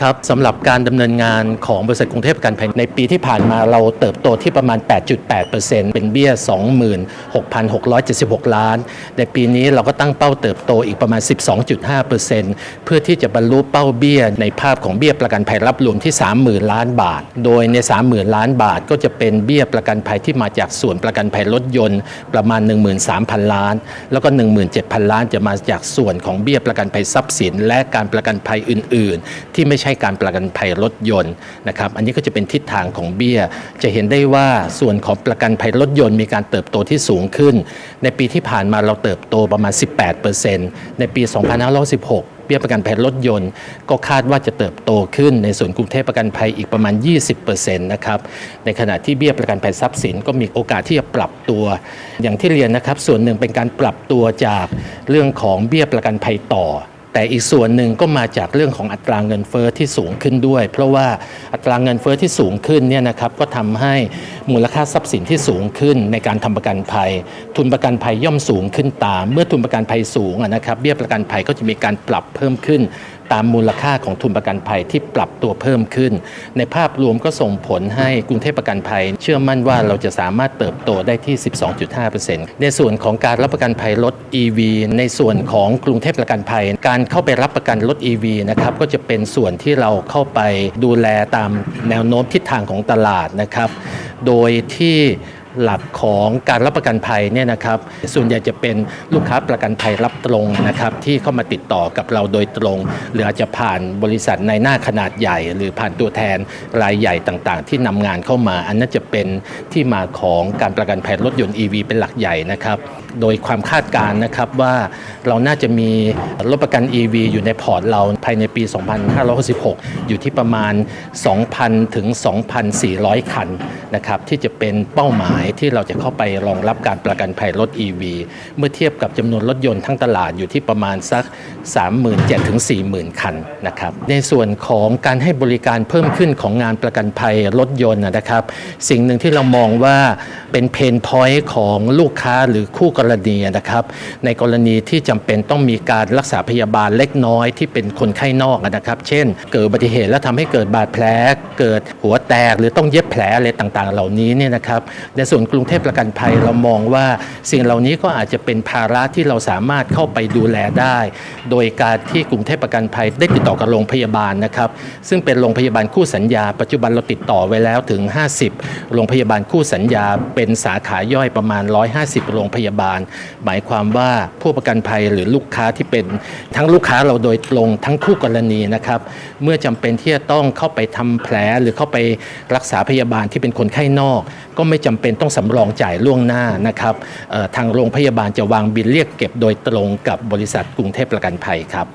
ครับสำหรับการดำเนินงานของบริษัทกรุงเทพประกันภัยในปีที่ผ่านมาเราเติบโตที่ประมาณ 8.8%เป็นเบี้ย 26,676 ล้าน ในปีนี้เราก็ตั้งเป้าเติบโตอีกประมาณ 12.5%เพื่อที่จะบรรลุเป้าเบี้ยในภาพของเบี้ยประกันภัยรับรวมที่ 30,000 ล้านบาท โดยใน 30,000 ล้านบาทก็จะเป็นเบี้ยประกันภัยที่มาจากส่วนประกันภัยรถยนต์ประมาณ 13,000 ล้าน แล้วก็ 17,000 ล้านจะมาจากส่วนของเบี้ยประกันภัยทรัพย์สิน และการประกันภัยอื่น ๆ ที่ไม่ใช่ให้การประกันภัยรถยนต์นะครับอันนี้ก็จะเป็นทิศทางของเบี้ย จะเห็นได้ว่าส่วนของประกันภัยรถยนต์มีการเติบโตที่สูงขึ้น ในปีที่ผ่านมาเราเติบโตประมาณ 18%ในปี 2516เบี้ยประกันภัยรถยนต์ก็คาดว่าจะเติบโตขึ้นในส่วนกรุงเทพประกันภัยอีกประมาณ 20%นะครับในขณะที่เบี้ยประกันภัยทรัพย์สินก็มีโอกาสที่จะปรับตัว อย่างที่เรียนนะครับ ส่วนหนึ่งเป็นการปรับตัวจากเรื่องของเบี้ยประกันภัยต่อ แต่อีกส่วนหนึ่งก็มาจากเรื่องของอัตราเงินเฟอ้อที่สูงขึ้นด้วย เพราะว่าอัตราเงินเฟอ้อที่สูงขึ้นเนี่ยนะครับก็ทำให้มูลค่าทรัพย์สินที่สูงขึ้นในการทำประกันภัย ทุนประกันภัยย่อมสูงขึ้นตาม เมื่อทุนประกันภัยสูงนะครับเบี้ยประกันภัยก็จะมีการปรับเพิ่มขึ้น ตามมูลค่าของทุนประกันภัยที่ปรับตัวเพิ่มขึ้น ในภาพรวมก็ส่งผลให้กรุงเทพประกันภัย เชื่อมั่นว่าเราจะสามารถเติบโตได้ที่ 12.5%ในส่วนของการรับประกันภัยรถ EV ในส่วนของกรุงเทพประกันภัย การเข้าไปรับประกันรถ EV นะครับก็จะเป็นส่วนที่เราเข้าไปดูแลตามแนวโน้มทิศทางของตลาดนะครับ โดยที่ หลักของการรับประกันภัยเนี่ยนะครับ ส่วนใหญ่จะเป็นลูกค้าประกันภัยรับตรงนะครับที่เข้ามาติดต่อกับเราโดยตรง หรืออาจจะผ่านบริษัทในหน้าขนาดใหญ่ หรือผ่านตัวแทนรายใหญ่ต่างๆ ที่นำงานเข้ามา อันนั้นจะเป็นที่มาของการประกันภัยรถยนต์ EV เป็นหลักใหญ่นะครับ โดยความคาดการณ์นะครับว่าเราน่าจะมีรถประกัน EV อยู่ในพอร์ตเราภายในปี 2566 อยู่ที่ประมาณ 2,000 ถึง 2,400 คันนะครับที่จะเป็นเป้าหมายที่เราจะเข้าไปรองรับการประกันภัยรถ EV เมื่อเทียบกับจำนวนรถยนต์ทั้งตลาดอยู่ที่ประมาณสัก 37,000 ถึง 40,000 คันนะครับในส่วนของการให้บริการเพิ่มขึ้นของงานประกันภัยรถยนต์นะครับ สิ่งหนึ่งที่เรามองว่าเป็นเพนพอยต์ของลูกค้าหรือคู่กรณีนะครับ ในกรณีที่จำเป็นต้องมีการรักษาพยาบาลเล็กน้อยที่เป็นคนไข้นอกนะครับ เช่น เกิดอุบัติเหตุแล้วทำให้เกิดบาดแผล เกิดหัวแตกหรือต้องเย็บแผลอะไรต่างๆ เหล่านี้เนี่ยนะครับในส่วนกรุงเทพประกันภัยเรามองว่า สิ่งเหล่านี้ก็อาจจะเป็นภาระที่เราสามารถเข้าไปดูแลได้ โดยการที่กรุงเทพประกันภัยได้ติดต่อกับโรงพยาบาลนะครับ ซึ่งเป็นโรงพยาบาลคู่สัญญา ปัจจุบันเราติดต่อไว้แล้วถึง 50 โรงพยาบาลคู่สัญญา เป็นสาขาย่อยประมาณ 150 โรงพยาบาลหมายความว่าผู้ประกันภัยหรือลูกค้าที่เป็นทั้งลูกค้าเราโดยตรงทั้งคู่กรณีนะครับเมื่อจำเป็นที่จะต้องเข้าไปทำแผลหรือเข้าไปรักษาพยาบาลที่เป็นคนไข้นอก ก็ไม่จำเป็นต้องสำรองจ่ายล่วงหน้านะครับทางโรงพยาบาลจะวางบินเรียกเก็บโดยตรงกับบริษัทกรุงเทพประกันภัยครับ